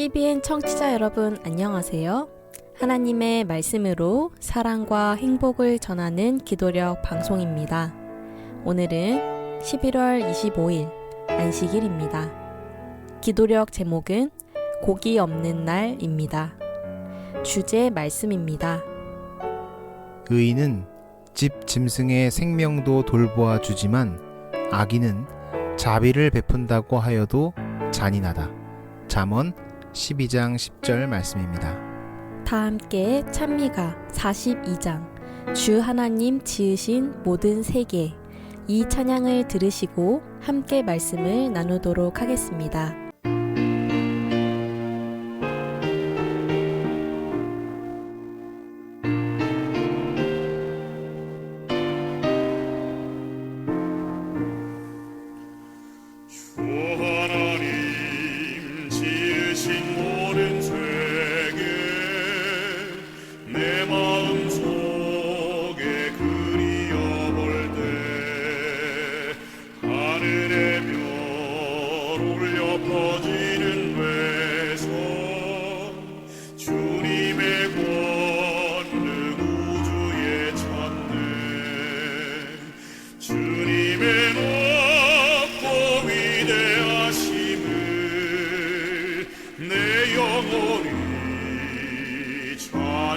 CBN 청취자 여러분 안녕하세요. 하나님의 말씀으로 사랑과 행복을 전하는 기도력 방송입니다. 오늘은 11월 25일 안식일입니다. 기도력 제목은 고기 없는 날입니다. 주제 말씀입니다. 의인은 집 짐승의 생명도 돌보아 주지만 악인은 자비를 베푼다고 하여도 잔인하다. 잠언 12장 10절 말씀입니다. 다 함께 찬미가 42장 주 하나님 지으신 모든 세계 이 찬양을 들으시고 함께 말씀을 나누도록 하겠습니다.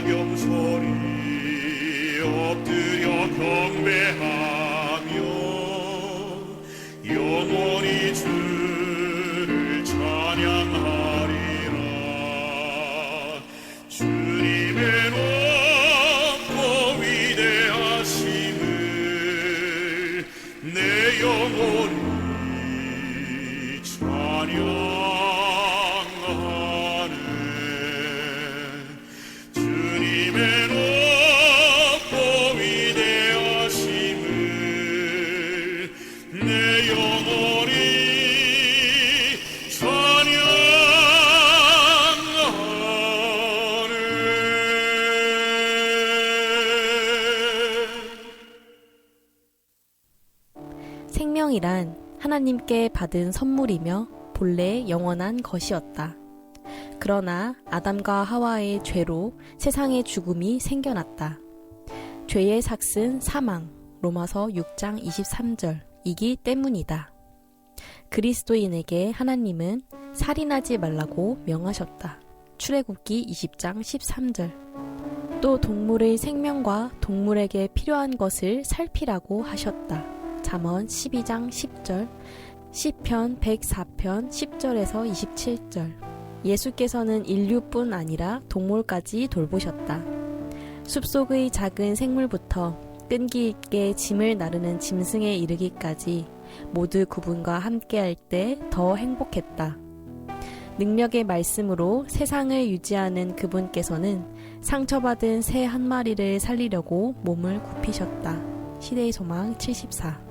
낙엽소리 엎드려 경배하며 영원히 주를 찬양하리라. 주님의 높고 위대하심을 내 영혼이 찬양 생명이란 하나님께 받은 선물이며 본래 영원한 것이었다. 그러나 아담과 하와의 죄로 세상의 죽음이 생겨났다. 죄의 삭은 사망, 로마서 6장 23절, 이기 때문이다. 그리스도인에게 하나님은 살인하지 말라고 명하셨다. 출애굽기 20장 13절. 또 동물의 생명과 동물에게 필요한 것을 살피라고 하셨다. 잠언 12장 10절, 시편 104편 10절에서 27절. 예수께서는 인류뿐 아니라 동물까지 돌보셨다. 숲속의 작은 생물부터 끈기 있게 짐을 나르는 짐승에 이르기까지 모두 그분과 함께할 때 더 행복했다. 능력의 말씀으로 세상을 유지하는 그분께서는 상처받은 새 한 마리를 살리려고 몸을 굽히셨다. 시대의 소망 74.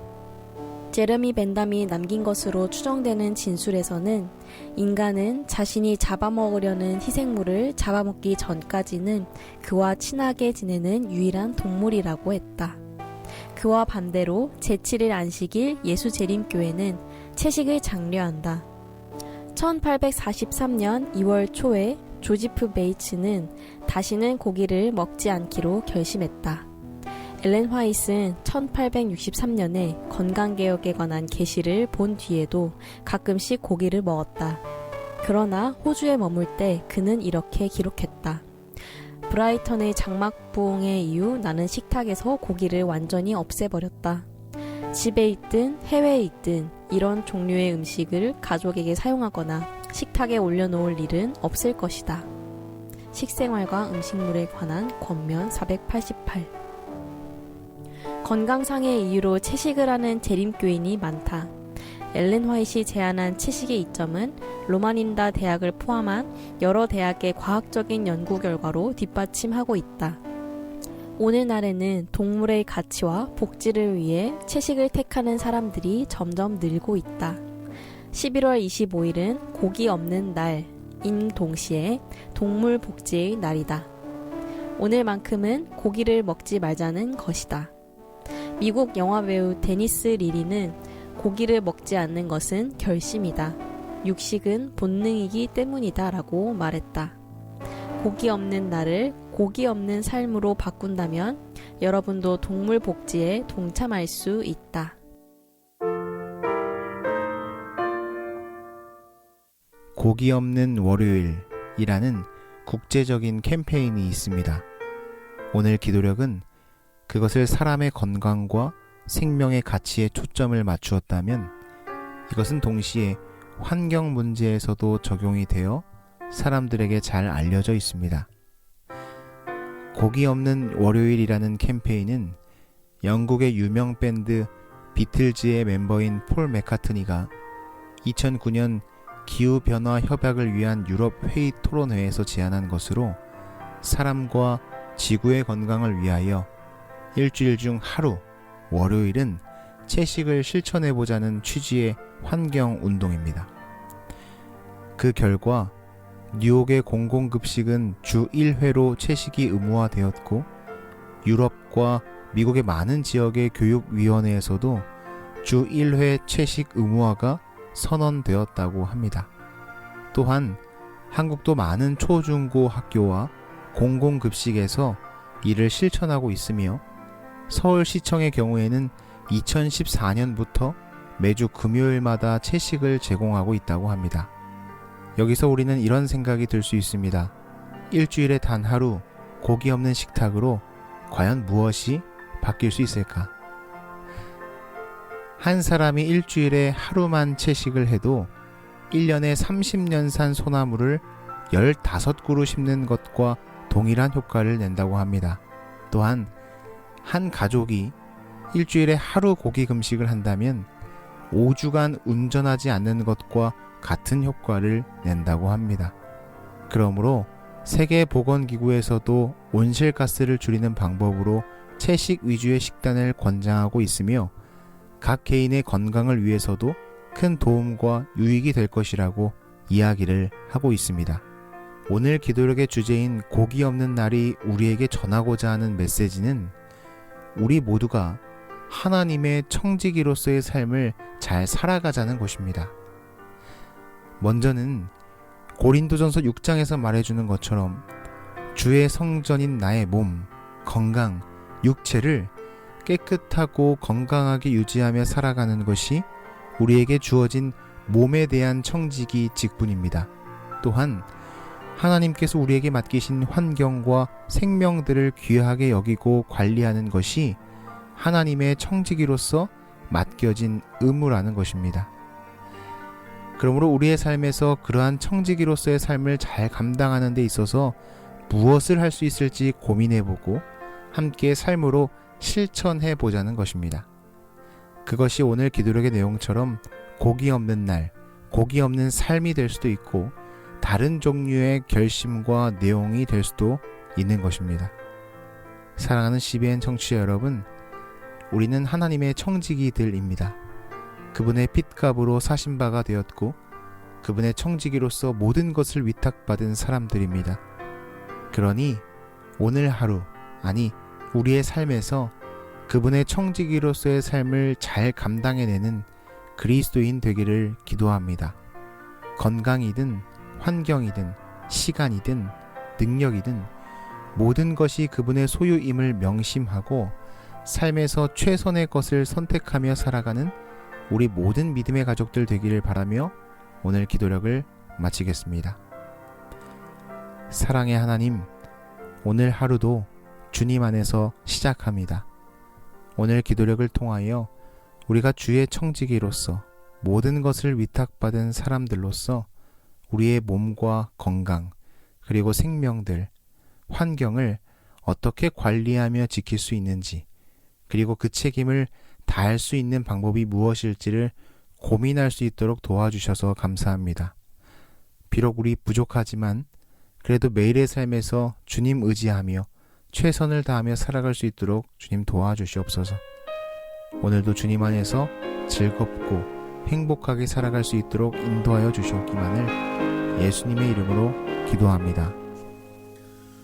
제레미 벤담이 남긴 것으로 추정되는 진술에서는 인간은 자신이 잡아먹으려는 희생물을 잡아먹기 전까지는 그와 친하게 지내는 유일한 동물이라고 했다. 그와 반대로 제7일 안식일 예수 재림교회는 채식을 장려한다. 1843년 2월 초에 조지프 베이츠는 다시는 고기를 먹지 않기로 결심했다. 엘렌 화이트는 1863년에 건강개혁에 관한 게시를 본 뒤에도 가끔씩 고기를 먹었다. 그러나 호주에 머물 때 그는 이렇게 기록했다. 브라이턴의 장막부흥의 이후 나는 식탁에서 고기를 완전히 없애버렸다. 집에 있든 해외에 있든 이런 종류의 음식을 가족에게 사용하거나 식탁에 올려놓을 일은 없을 것이다. 식생활과 음식물에 관한 권면 488 건강상의 이유로 채식을 하는 재림교인이 많다. 엘렌 화이트이 제안한 채식의 이점은 로마닌다 대학을 포함한 여러 대학의 과학적인 연구 결과로 뒷받침하고 있다. 오늘날에는 동물의 가치와 복지를 위해 채식을 택하는 사람들이 점점 늘고 있다. 11월 25일은 고기 없는 날인 동시에 동물 복지의 날이다. 오늘만큼은 고기를 먹지 말자는 것이다. 미국 영화배우 데니스 리리는 고기를 먹지 않는 것은 결심이다. 육식은 본능이기 때문이다 라고 말했다. 고기 없는 날을 고기 없는 삶으로 바꾼다면 여러분도 동물 복지에 동참할 수 있다. 고기 없는 월요일이라는 국제적인 캠페인이 있습니다. 오늘 기도력은 그것을 사람의 건강과 생명의 가치에 초점을 맞추었다면 이것은 동시에 환경 문제에서도 적용이 되어 사람들에게 잘 알려져 있습니다. 고기 없는 월요일이라는 캠페인은 영국의 유명 밴드 비틀즈의 멤버인 폴 맥카트니가 2009년 기후변화 협약을 위한 유럽 회의 토론회에서 제안한 것으로 사람과 지구의 건강을 위하여 일주일 중 하루, 월요일은 채식을 실천해 보자는 취지의 환경 운동입니다. 그 결과 뉴욕의 공공급식은 주 1회로 채식이 의무화되었고 유럽과 미국의 많은 지역의 교육위원회에서도 주 1회 채식 의무화가 선언되었다고 합니다. 또한 한국도 많은 초중고 학교와 공공급식에서 이를 실천하고 있으며 서울시청의 경우에는 2014년부터 매주 금요일마다 채식을 제공하고 있다고 합니다. 여기서 우리는 이런 생각이 들 수 있습니다. 일주일에 단 하루 고기 없는 식탁으로 과연 무엇이 바뀔 수 있을까? 한 사람이 일주일에 하루만 채식을 해도 1년에 30년 산 소나무를 15그루 심는 것과 동일한 효과를 낸다고 합니다. 또한 한 가족이 일주일에 하루 고기 금식을 한다면 5주간 운전하지 않는 것과 같은 효과를 낸다고 합니다. 그러므로 세계보건기구에서도 온실가스를 줄이는 방법으로 채식 위주의 식단을 권장하고 있으며 각 개인의 건강을 위해서도 큰 도움과 유익이 될 것이라고 이야기를 하고 있습니다. 오늘 기도력의 주제인 고기 없는 날이 우리에게 전하고자 하는 메시지는 우리 모두가 하나님의 청지기로서의 삶을 잘 살아가자는 것입니다. 먼저는 고린도전서 6장에서 말해주는 것처럼 주의 성전인 나의 몸, 건강, 육체를 깨끗하고 건강하게 유지하며 살아가는 것이 우리에게 주어진 몸에 대한 청지기 직분입니다. 또한 하나님께서 우리에게 맡기신 환경과 생명들을 귀하게 여기고 관리하는 것이 하나님의 청지기로서 맡겨진 의무라는 것입니다. 그러므로 우리의 삶에서 그러한 청지기로서의 삶을 잘 감당하는 데 있어서 무엇을 할 수 있을지 고민해보고 함께 삶으로 실천해 보자는 것입니다. 그것이 오늘 기도력의 내용처럼 고기 없는 날, 고기 없는 삶이 될 수도 있고 다른 종류의 결심과 내용이 될 수도 있는 것입니다. 사랑하는 CBN 청취자 여러분, 우리는 하나님의 청지기들입니다. 그분의 핏값으로 사신 바가 되었고 그분의 청지기로서 모든 것을 위탁받은 사람들입니다. 그러니 오늘 하루, 아니 우리의 삶에서 그분의 청지기로서의 삶을 잘 감당해내는 그리스도인 되기를 기도합니다. 건강이든 환경이든 시간이든 능력이든 모든 것이 그분의 소유임을 명심하고 삶에서 최선의 것을 선택하며 살아가는 우리 모든 믿음의 가족들 되기를 바라며 오늘 기도력을 마치겠습니다. 사랑의 하나님, 오늘 하루도 주님 안에서 시작합니다. 오늘 기도력을 통하여 우리가 주의 청지기로서 모든 것을 위탁받은 사람들로서 우리의 몸과 건강, 그리고 생명들, 환경을 어떻게 관리하며 지킬 수 있는지, 그리고 그 책임을 다할 수 있는 방법이 무엇일지를 고민할 수 있도록 도와주셔서 감사합니다. 비록 우리 부족하지만 그래도 매일의 삶에서 주님 의지하며 최선을 다하며 살아갈 수 있도록 주님 도와주시옵소서. 오늘도 주님 안에서 즐겁고 행복하게 살아갈 수 있도록 인도하여 주시옵기만을 예수님의 이름으로 기도합니다.